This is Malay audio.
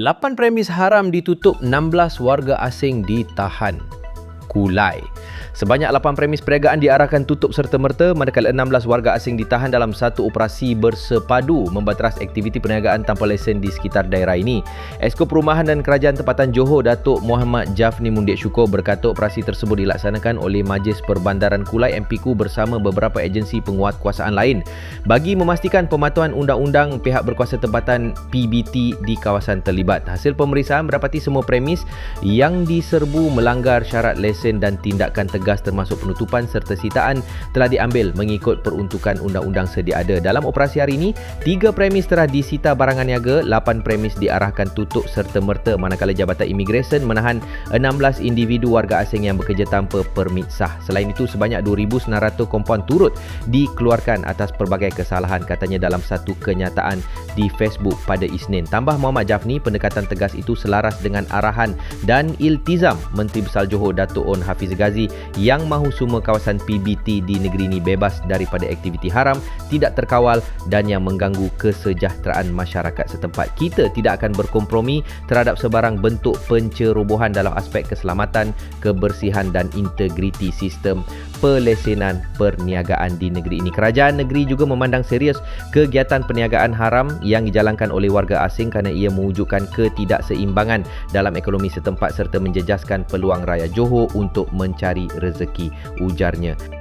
8 premis haram ditutup, 16 warga asing ditahan. Kulai. Sebanyak 8 premis perniagaan diarahkan tutup serta-merta manakala 16 warga asing ditahan dalam satu operasi bersepadu membateras aktiviti perniagaan tanpa lesen di sekitar daerah ini. Esko Perumahan dan Kerajaan Tempatan Johor Datuk Muhammad Jafni Mundik Syukur berkata operasi tersebut dilaksanakan oleh Majlis Perbandaran Kulai MPKU bersama beberapa agensi penguatkuasaan lain bagi memastikan pematuhan undang-undang pihak berkuasa tempatan PBT di kawasan terlibat. Hasil pemeriksaan mendapati semua premis yang diserbu melanggar syarat lesen dan tindakan tegas termasuk penutupan serta sitaan telah diambil mengikut peruntukan undang-undang sedia ada. Dalam operasi hari ini, tiga premis telah disita barangan niaga, 8 premis diarahkan tutup serta merta manakala Jabatan Imigresen menahan 16 individu warga asing yang bekerja tanpa permit sah. Selain itu, sebanyak 2,900 kompon turut dikeluarkan atas pelbagai kesalahan katanya dalam satu kenyataan di Facebook pada Isnin. Tambah Muhammad Jafni, pendekatan tegas itu selaras dengan arahan dan iltizam Menteri Besar Johor Datuk On Hafiz Ghazi yang mahu semua kawasan PBT di negeri ini bebas daripada aktiviti haram, tidak terkawal dan yang mengganggu kesejahteraan masyarakat setempat. Kita tidak akan berkompromi terhadap sebarang bentuk pencerobohan dalam aspek keselamatan, kebersihan dan integriti sistem pelesenan perniagaan di negeri ini. Kerajaan negeri juga memandang serius kegiatan perniagaan haram yang dijalankan oleh warga asing kerana ia mewujudkan ketidakseimbangan dalam ekonomi setempat serta menjejaskan peluang raya Johor untuk mencari rezeki ujarnya.